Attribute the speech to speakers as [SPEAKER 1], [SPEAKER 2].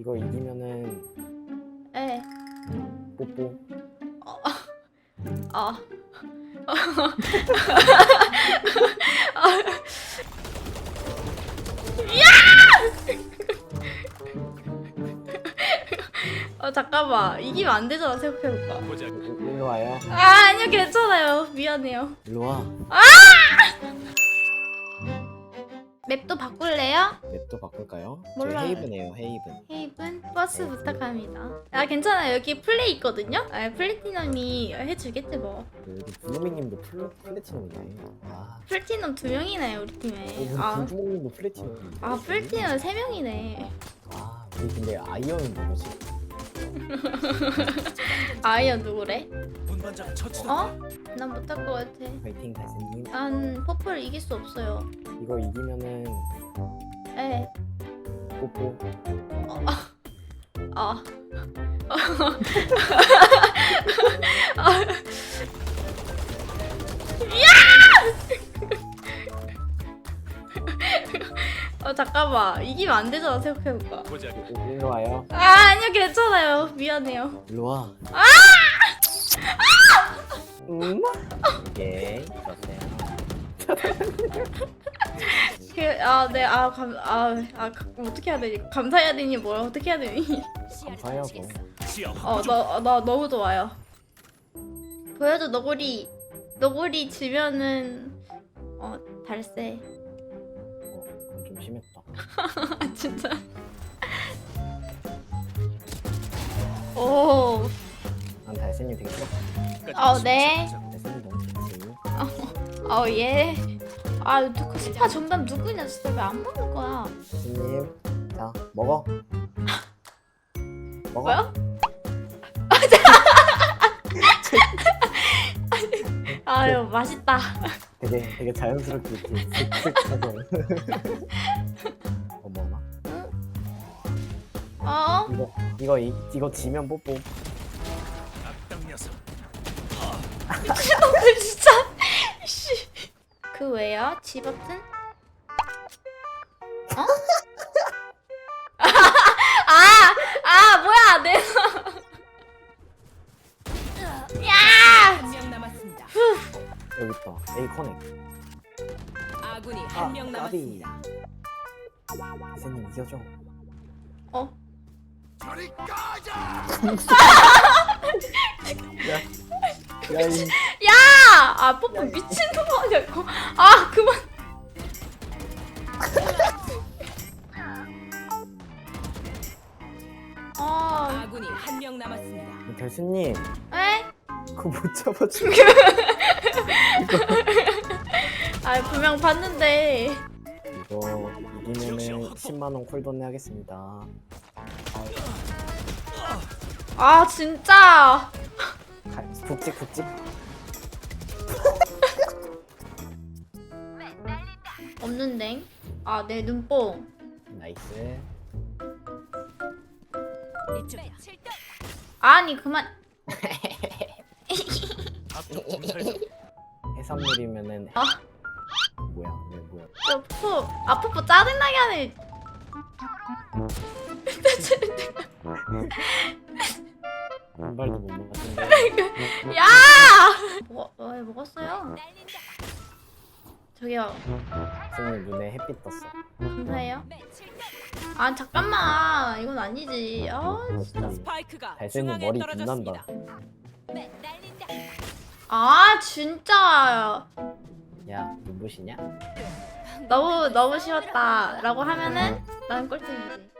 [SPEAKER 1] 이거 이기면은
[SPEAKER 2] 에.
[SPEAKER 1] 뽀뽀.
[SPEAKER 2] 어. 야! 어 잠깐만 이기면 안 되잖아 생각해볼까.
[SPEAKER 1] 일로 와요.
[SPEAKER 2] 아 아니요 괜찮아요 미안해요.
[SPEAKER 1] 일로 와.
[SPEAKER 2] 맵도 바꿀래요?
[SPEAKER 1] 맵도 바꿀까요?
[SPEAKER 2] 몰라요.
[SPEAKER 1] 저희 헤이븐이에요. 헤이븐.
[SPEAKER 2] 헤이븐 버스 부탁합니다. 아 괜찮아요 여기 플레이 있거든요. 아 플래티넘이 해주겠지 뭐.
[SPEAKER 1] 그 여기 블루밍님도 플 플래티넘이네. 아.
[SPEAKER 2] 플래티넘 두 명이네 우리 팀에.
[SPEAKER 1] 어,
[SPEAKER 2] 아,
[SPEAKER 1] 블루밍님도 플래티넘.
[SPEAKER 2] 아 플래티넘 세 명이네.
[SPEAKER 1] 아, 우리 근데 아이언은 누구지?
[SPEAKER 2] 아이언 누구래?
[SPEAKER 3] 운반자가 처치됐다.
[SPEAKER 2] 어? 난 못할 것 같아.
[SPEAKER 1] 파이팅 달생님.
[SPEAKER 2] 난 퍼플 이길 수 없어요.
[SPEAKER 1] 이거 이기면은
[SPEAKER 2] 에.
[SPEAKER 1] 뽀뽀.
[SPEAKER 2] 아. 야! 어 잠깐만 이기면 안 되잖아 생각해볼까.
[SPEAKER 3] 보자.
[SPEAKER 1] 일- 일로 와요.
[SPEAKER 2] 아 아니요 괜찮아요 미안해요.
[SPEAKER 1] 일로 와. 아! 음? 오케이. 좋았어요.
[SPEAKER 2] 아네 아 감 아아 어떻게 해야 되니 감사해야 되니 뭘 어떻게 해야 되니?
[SPEAKER 1] 감사해요. 뭐.
[SPEAKER 2] 어. 나, 나 너무 좋아요. 보여줘, 너구리. 너구리 지면은, 어, 달세.
[SPEAKER 1] 어, 그건 좀 심했다.
[SPEAKER 2] 아, 진짜.
[SPEAKER 1] 난 달생님 되게 싫어.
[SPEAKER 2] 어, 네.
[SPEAKER 1] 달생님 너무 좋지.
[SPEAKER 2] 어, 예. 아, 누구 스파 정답 누구냐, 진짜 왜안 먹는 거야?
[SPEAKER 1] 달생님, 자 먹어. 먹어.
[SPEAKER 2] 뭐야? 아유, 맛있다.
[SPEAKER 1] 되게 되게 자연스럽게 이렇게 슥슥 해서. 어머나.
[SPEAKER 2] 어?
[SPEAKER 1] 이거 이거 이, 이거 지면 뽀뽀.
[SPEAKER 2] 미친놈들 진짜. 씨. 그 외야? 지 버튼? 어? 아, 아, 뭐야, 내. 야!
[SPEAKER 4] 한 명 남았습니다.
[SPEAKER 1] 여기 있다. A 커넥.
[SPEAKER 4] 아군이
[SPEAKER 1] 아,
[SPEAKER 4] 한 명
[SPEAKER 1] 까비.
[SPEAKER 4] 남았습니다.
[SPEAKER 1] 달생님 이겨줘.
[SPEAKER 2] 어?
[SPEAKER 3] 저리 꺼져.
[SPEAKER 1] 야 이.
[SPEAKER 2] 야! 아, 뽀뽀 미친놈 아니야, 이거. 아, 그만. 아,
[SPEAKER 4] 아군이 한 명 남았습니다.
[SPEAKER 1] 달생님
[SPEAKER 2] 에?
[SPEAKER 1] 그거 못 잡아줘.
[SPEAKER 2] 아, 분명 봤는데.
[SPEAKER 1] 이거 이기면은 10만 원 콜돈 해야겠습니다.
[SPEAKER 2] 아, 진짜.
[SPEAKER 1] 가- 푹찍 푹찍.
[SPEAKER 2] 없는데. 아, 내 눈뽕.
[SPEAKER 1] 나이스.
[SPEAKER 4] 이쪽이야.
[SPEAKER 2] 아니, 그만.
[SPEAKER 1] 해산물이면은
[SPEAKER 2] 아.
[SPEAKER 1] 뭐야? 왜 뭐야?
[SPEAKER 2] 저 푸, 아, 푸푸 짜증나게 하네.
[SPEAKER 1] 한 발도 못 맞는데.
[SPEAKER 2] 야! 먹어, 어, 왜 먹었어요? 저기요,
[SPEAKER 1] 선생님 눈에 햇빛 떴어.
[SPEAKER 2] 감사해요. 아, 잠깐만. 이건 아니지. 아, 진짜.
[SPEAKER 4] 스파이크가 중앙에
[SPEAKER 1] 머리
[SPEAKER 4] 떨어졌습니다.
[SPEAKER 1] 빛난다.
[SPEAKER 2] 아, 진짜.
[SPEAKER 1] 야 눈부시냐?
[SPEAKER 2] 너무, 너무 쉬웠다. 라고 하면은, 난 꼴등이지.